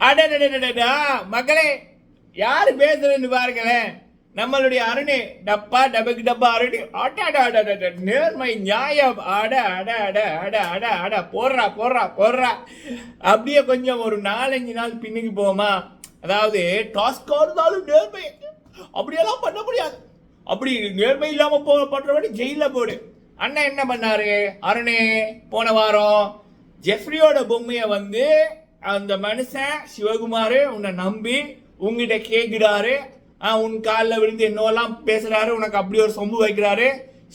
அடடடடடா மகளே யாரு பேசுறேன்னு பாருங்களேன் நம்மளுடைய அருணே டப்பா டபக்கு டப்பா அருணி அட நேர்மை நியாயம் அட அட அட அட அட அட போடுறா போடுறா போடுறா அப்படியே கொஞ்சம் ஒரு நாலஞ்சு நாள் பின்னுக்கு போமா அதாவது டாஸ்கா இருந்தாலும் நேர்மை அப்படியெல்லாம் பண்ண முடியாது அப்படி நேர்மை இல்லாமல் போ பண்றபடி ஜெயிலில் போடு அண்ணன் என்ன பண்ணாரு அருணே போன வாரம் ஜெஃப்ரியோட பொம்மையை வந்து அந்த மனுஷன் சிவகுமார் உன்னை நம்பி உங்ககிட்ட கேட்கிறாரு ஆ, உன் காலில் விழுந்து என்னவெல்லாம் பேசுகிறாரு உனக்கு அப்படி ஒரு சொம்பு வைக்கிறாரு.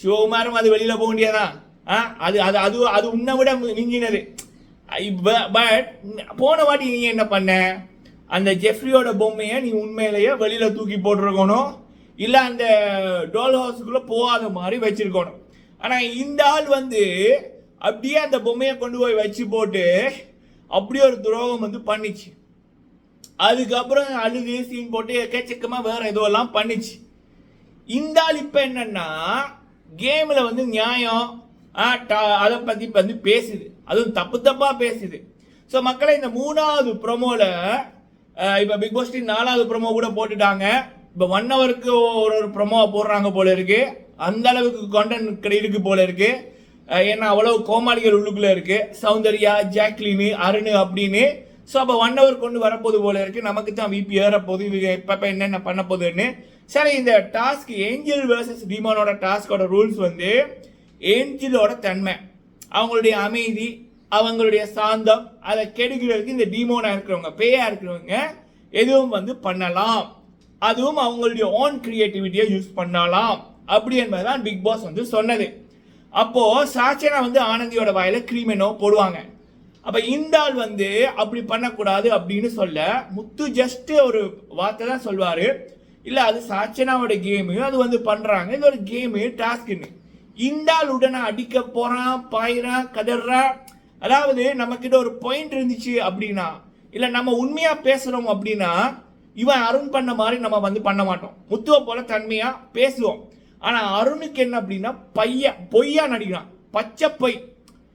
சிவகுமாரும் அது வெளியில் போக முடியாதான் ஆ, அது அது அது அது உன்னை விட மிஞ்சினது. பட் போன வாட்டி நீ என்ன பண்ண? அந்த ஜெஃப்ரியோட பொம்மையை நீ உண்மையிலேயே வெளியில் தூக்கி போட்டிருக்கணும். இல்லை அந்த டோல் ஹவுஸுக்குள்ளே போகாத மாதிரி வச்சுருக்கணும். ஆனால் இந்த ஆள் வந்து அப்படியே அந்த பொம்மையை கொண்டு போய் வச்சு போட்டு அப்படியே ஒரு துரோகம் வந்து பண்ணிச்சு. அதுக்கப்புறம் அழுது சீன் போட்டு எக்கச்சக்கமாக வேற ஏதோ எல்லாம் பண்ணிச்சு. இந்த ஆள் இப்ப என்னன்னா கேமில் வந்து நியாயம் அதை பற்றி வந்து பேசுது. அதுவும் தப்பு தப்பாக பேசுது. ஸோ மக்களை இந்த மூணாவது ப்ரொமோவில் இப்போ பிக் பாஸ் நாலாவது ப்ரோமோ கூட போட்டுட்டாங்க. இப்போ ஒன் ஹவருக்கு ஒரு ஒரு ப்ரொமோவை போடுறாங்க போல இருக்கு. அந்த அளவுக்கு கண்டென்ட் இருக்கு போல இருக்குது ஏன்னா அவ்வளவு கோமாளிகள் உள்ளுக்குள்ள இருக்கு. சௌந்தர்யா ஜாக்லினு அருண் அப்படின்னு. ஸோ அப்போ ஒன் ஹவர் கொண்டு வரப்போது போல இருக்கு. நமக்கு தான் விபி ஏறப்போகுது. இவங்க இப்போ என்னென்ன பண்ண போகுதுன்னு. சரி இந்த டாஸ்க் ஏஞ்சல் வேர்சஸ் டிமானோட டாஸ்கோட ரூல்ஸ் வந்து ஏஞ்சலோட தன்மை. அவங்களுடைய அமைதி அவங்களுடைய சாந்தம் அதை கெடுக்கிறதுக்கு இந்த டிமோனாக இருக்கிறவங்க பேயாக இருக்கிறவங்க எதுவும் வந்து பண்ணலாம். அதுவும் அவங்களுடைய ஓன் கிரியேட்டிவிட்டியை யூஸ் பண்ணலாம். அப்படி என்பதுதான் பிக் பாஸ் வந்து சொன்னது. அப்போ சாச்சனா வந்து ஆனந்தியோட வாயில கிரீமெனோ போடுவாங்க. அப்ப இந்த ஆள் வந்து அப்படி பண்ணக்கூடாது அப்படின்னு சொல்ல முத்து ஜஸ்ட் ஒரு வார்த்தை தான் சொல்வாரு. இல்ல அது சாச்சனாவோட கேமு அது வந்து பண்றாங்க. இது ஒரு கேமு டாஸ்க்னு இந்த ஆள் உடனே அடிக்க போறான் பாயிறான் கதறான் அதாவது நம்ம கிட்ட ஒரு பாயிண்ட் இருந்துச்சு அப்படின்னா இல்ல நம்ம உண்மையா பேசுறோம் அப்படின்னா இவன் அருண் பண்ண மாதிரி நம்ம வந்து பண்ண மாட்டோம். முத்துவை போல தன்மையா பேசுவோம். ஆனா அருணுக்கு என்ன அப்படின்னா பைய பொய்யா நடிக்கிறான். பச்சை பொய்.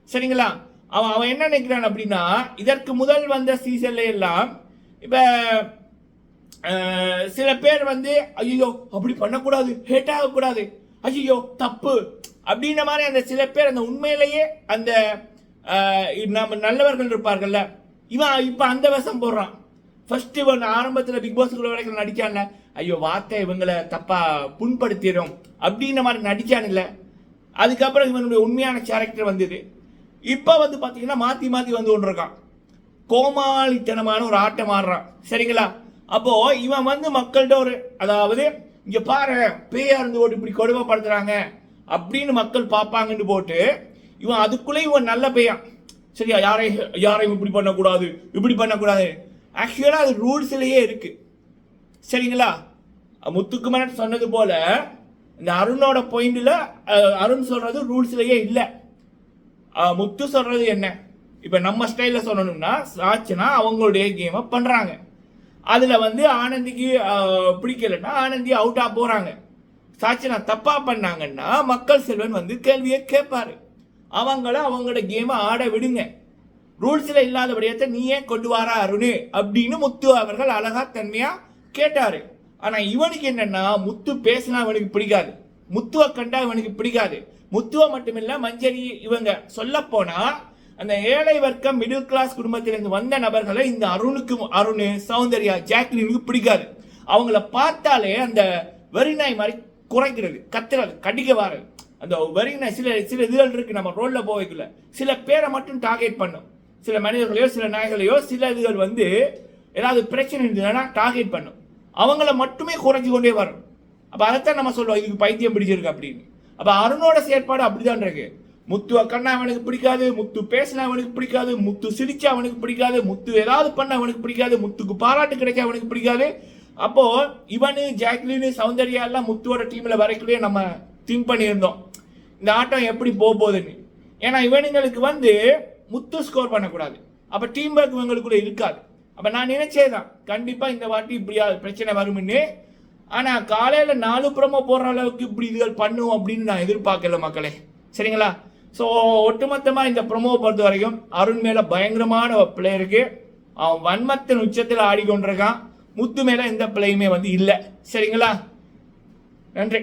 சரிங்களா? அவன் அவன் என்ன நினைக்கிறான் அப்படின்னா இதற்கு முதல் வந்த சீசன்ல எல்லாம் இப்ப சில பேர் வந்து ஐயோ அப்படி பண்ணக்கூடாது ஹேட் ஆகக்கூடாது. ஐயோ தப்பு. அப்படின்ற மாதிரி அந்த சில பேர் அந்த உண்மையிலேயே அந்த நம்ம நல்லவர்கள் இருப்பார்கள்ல. இவன் இப்போ அந்த விஷம் போடுறான். ஃபர்ஸ்ட் இவன் ஆரம்பத்தில் பிக் பாஸ்க்குள்ள வரைக்கும் நடிக்கான்னு ஐயோ வார்த்தை இவங்களை தப்பாக புண்படுத்திடும் அப்படின்ற மாதிரி நடிச்சான் இல்லை அதுக்கப்புறம் இவனுடைய உண்மையான கேரக்டர் வந்தது. இப்போ வந்து பார்த்தீங்கன்னா மாற்றி மாற்றி வந்து கொண்டு இருக்கான் கோமாளித்தனமான ஒரு ஆட்டம் ஆடுறான். சரிங்களா? அப்போது இவன் வந்து மக்கள்கிட்ட ஒரு அதாவது இங்கே பாரு பேயா இருந்து போட்டு இப்படி கொடுமைப்படுத்துகிறாங்க அப்படின்னு மக்கள் பார்ப்பாங்கன்னு போட்டு இவன் அதுக்குள்ளே இவன் நல்ல பையன் சரியா? யாரையும் யாரையும் இப்படி பண்ணக்கூடாது இப்படி பண்ணக்கூடாது. ஆக்சுவலாக அது ரூல்ஸ்லேயே இருக்குது சரிங்களா? முத்துக்குமரன் சொன்னது போல இந்த அருணோட பாயிண்ட்ல அருண் சொல்றது ரூல்ஸ்லயே இல்லை. முத்து சொல்றது என்ன? இப்போ நம்ம ஸ்டைலில் சொல்லணும்னா சாட்சினா அவங்களுடைய கேமை பண்றாங்க. அதுல வந்து ஆனந்திக்கு பிடிக்கலன்னா ஆனந்தி அவுட்டா போறாங்க. சாட்சினா தப்பா பண்ணாங்கன்னா மக்கள் செல்வன் வந்து கேள்வியை கேட்பாரு. அவங்கள அவங்களோட கேமை ஆட விடுங்க. ரூல்ஸில் இல்லாத விடயத்தை நீ ஏன் கொண்டு வாரா அருணு அப்படின்னு முத்து அவர்கள் அழகா தன்மையா கேட்டாரு. ஆனால் இவனுக்கு என்னென்னா முத்து பேசினா அவனுக்கு பிடிக்காது. முத்துவை கண்டா இவனுக்கு பிடிக்காது. முத்துவை மட்டுமில்லை மஞ்சரி இவங்க. சொல்லப்போனால் அந்த ஏழை வர்க்கம் மிடில் கிளாஸ் குடும்பத்திலிருந்து வந்த நபர்களை இந்த அருணுக்கு அருண் சௌந்தர்யா ஜாக்லினுக்கு பிடிக்காது. அவங்கள பார்த்தாலே அந்த வெறிநாய் மாதிரி குறைக்கிறது கத்துறது கடிக்க வாரது அந்த வெறிநாய் சில சில இதுகள் இருக்கு நம்ம ரோலில் போவைக்குள்ள. சில பேரை மட்டும் டார்கெட் பண்ணும். சில மனிதர்களையோ சில நாய்களையோ சில இதுகள் வந்து ஏதாவது பிரச்சனை இருந்ததுன்னா டார்கெட் பண்ணும். அவங்கள மட்டுமே குறைஞ்சு கொண்டே வரும் அப்போ அதைத்தான் நம்ம சொல்லுவோம் இதுக்கு பைத்தியம் பிடிச்சிருக்கு அப்படின்னு. அப்போ அருணோட செயற்பாடு அப்படிதான் இருக்கு. முத்து கண்ணா அவனுக்கு பிடிக்காது முத்து பேசினா அவனுக்கு பிடிக்காது முத்து சிரிச்சா அவனுக்கு பிடிக்காது முத்து ஏதாவது பண்ண அவனுக்கு பிடிக்காது முத்துக்கு பாராட்டு கிடைக்க அவனுக்கு பிடிக்காது. அப்போ இவனு ஜாக்லினு சௌந்தர்யா எல்லாம் முத்துவோட டீம்ல வரைக்குள்ளே நம்ம திங்க் பண்ணியிருந்தோம். இந்த ஆட்டம் எப்படி போக போகுதுன்னு. ஏன்னா இவனுங்களுக்கு வந்து முத்து ஸ்கோர் பண்ணக்கூடாது. அப்போ டீம் ஒர்க் இவங்களுக்குள்ள இருக்காது. அப்போ நான் நினைச்சேதான் கண்டிப்பாக இந்த வாட்டி இப்படியா பிரச்சனை வரும்னு. ஆனால் காலையில் நாலு புறமா போடுற அளவுக்கு இப்படி இதுகள் பண்ணும் அப்படின்னு நான் எதிர்பார்க்கல மக்களே. சரிங்களா? ஸோ ஒட்டுமொத்தமாக இந்த ப்ரொமோவை பொறுத்த வரைக்கும் அருண் மேலே பயங்கரமான பிளேயருக்கு அவன் வன்மத்தின் உச்சத்தில் ஆடிக்கொண்டிருக்கான். முத்து மேலே எந்த பிள்ளையுமே வந்து இல்லை. சரிங்களா? நன்றி.